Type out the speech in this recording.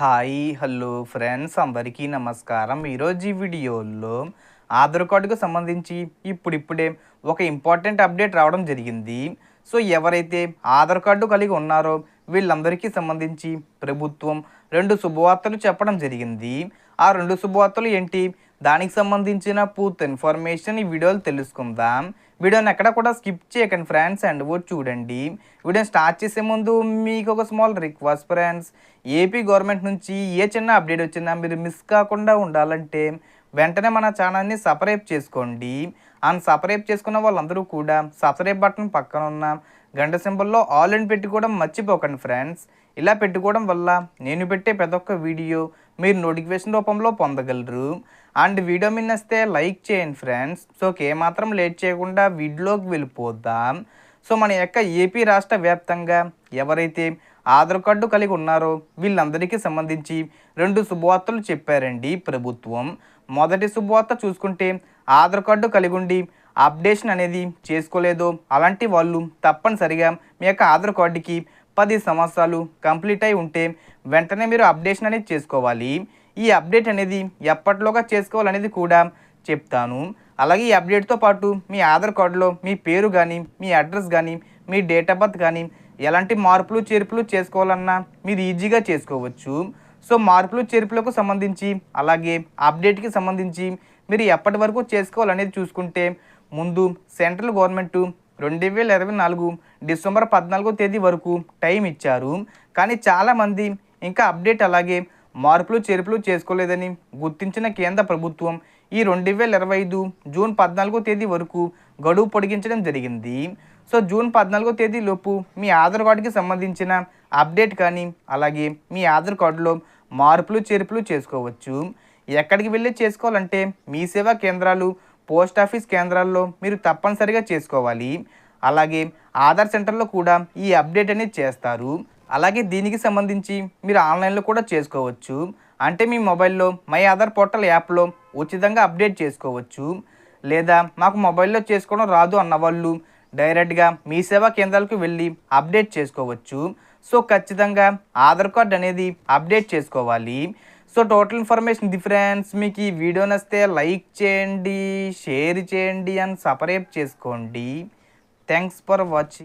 Hi hello friends అందరికీ నమస్కారం. ఈరోజు ఈ వీడియోలో ఆధార్ కార్డుకు సంబంధించి ఇప్పుడిప్పుడే ఒక ఇంపార్టెంట్ అప్డేట్ రావడం జరిగింది. సో ఎవరైతే ఆధార్ కార్డు కలిగి ఉన్నారో వీళ్ళందరికీ సంబంధించి ప్రభుత్వం రెండు శుభవార్తలు చెప్పడం జరిగింది. ఆ రెండు శుభవార్తలు ఏంటి? దానికి సంబంధించిన పూర్తి ఇన్ఫర్మేషన్ ఈ వీడియోలో తెలుసుకుందాం. వీడియోని ఎక్కడ కూడా స్కిప్ చేయకండి ఫ్రెండ్స్ అండ్ ఓ చూడండి. వీడియోని స్టార్ట్ చేసే ముందు మీకు ఒక small request friends. AP government నుంచి ఏ చిన్న అప్డేట్ వచ్చినా మీరు మిస్ కాకుండా ఉండాలంటే వెంటనే మన ఛానల్ని సపరేట్ చేసుకోండి. అండ్ సపరేట్ చేసుకున్న వాళ్ళందరూ కూడా సబ్స్క్రైబ్ బటన్ పక్కన ఉన్న గంట సింబల్లో ఆల్ అండ్ పెట్టుకోవడం మర్చిపోకండి ఫ్రెండ్స్. ఇలా పెట్టుకోవడం వల్ల నేను పెట్టే ప్రతి ఒక్క వీడియో మీరు నోటిఫికేషన్ రూపంలో పొందగలరు. అండ్ వీడియో మిన్నస్తే లైక్ చేయండి ఫ్రెండ్స్. సో ఏమాత్రం లేట్ చేయకుండా వీడియోలోకి వెళ్ళిపోద్దాం సో మన యొక్క ఏపీ రాష్ట్ర వ్యాప్తంగా ఎవరైతే ఆధార్ కార్డు కలిగి ఉన్నారో వీళ్ళందరికీ సంబంధించి రెండు శుభవార్తలు చెప్పారండి ప్రభుత్వం. మొదటి శుభవార్త చూసుకుంటే ఆధార్ కార్డు కలిగి ఉండి అప్డేషన్ అనేది చేసుకోలేదో అలాంటి వాళ్ళు తప్పనిసరిగా మీ యొక్క ఆధార్ కార్డుకి పది సంవత్సరాలు కంప్లీట్ అయి ఉంటే వెంటనే మీరు అప్డేషన్ అనేది చేసుకోవాలి. ఈ అప్డేట్ అనేది ఎప్పటిలోగా చేసుకోవాలనేది కూడా చెప్తాను. అలాగే ఈ అప్డేట్తో పాటు మీ ఆధార్ కార్డులో మీ పేరు కానీ మీ అడ్రస్ కానీ మీ డేట్ ఆఫ్ బర్త్ కానీ ఎలాంటి మార్పులు చేర్పులు చేసుకోవాలన్నా మీరు ఈజీగా చేసుకోవచ్చు. సో మార్పులు చేర్పులకు సంబంధించి అలాగే అప్డేట్కి సంబంధించి మీరు ఎప్పటి వరకు చేసుకోవాలనేది చూసుకుంటే ముందు సెంట్రల్ గవర్నమెంట్ రెండు వేల ఇరవై నాలుగు డిసెంబర్ పద్నాలుగో తేదీ వరకు టైం ఇచ్చారు. కానీ చాలామంది ఇంకా అప్డేట్ అలాగే మార్పులు చేర్పులు చేసుకోలేదని గుర్తించిన కేంద్ర ప్రభుత్వం ఈ రెండు వేల ఇరవై ఐదు జూన్ పద్నాలుగో తేదీ వరకు గడువు పొడిగించడం జరిగింది. సో జూన్ పద్నాలుగో తేదీ లోపు మీ ఆధార్ కార్డుకి సంబంధించిన అప్డేట్ కానీ అలాగే మీ ఆధార్ కార్డులో మార్పులు చేర్పులు చేసుకోవచ్చు. ఎక్కడికి వెళ్ళి చేసుకోవాలంటే మీ సేవా కేంద్రాలు పోస్ట్ ఆఫీస్ కేంద్రాల్లో మీరు తప్పనిసరిగా చేసుకోవాలి. అలాగే ఆధార్ సెంటర్లో కూడా ఈ అప్డేట్ అనేది చేస్తారు. అలాగే దీనికి సంబంధించి మీరు ఆన్లైన్లో కూడా చేసుకోవచ్చు. అంటే మీ మొబైల్లో మై ఆధార్ పోర్టల్ యాప్లో ఉచితంగా అప్డేట్ చేసుకోవచ్చు. లేదా మాకు మొబైల్లో చేసుకోవడం రాదు అన్న వాళ్ళు డైరెక్ట్గా మీ సేవా కేంద్రాలకు వెళ్ళి అప్డేట్ చేసుకోవచ్చు. సో ఖచ్చితంగా ఆధార్ కార్డ్ అనేది అప్డేట్ చేసుకోవాలి. సో టోటల్ ఇన్ఫర్మేషన్ డిఫరెన్స్ మీకు ఈ వీడియో నస్తే లైక్ చేయండి షేర్ చేయండి అండ్ సపరేట్ చేసుకోండి. Thanks for watching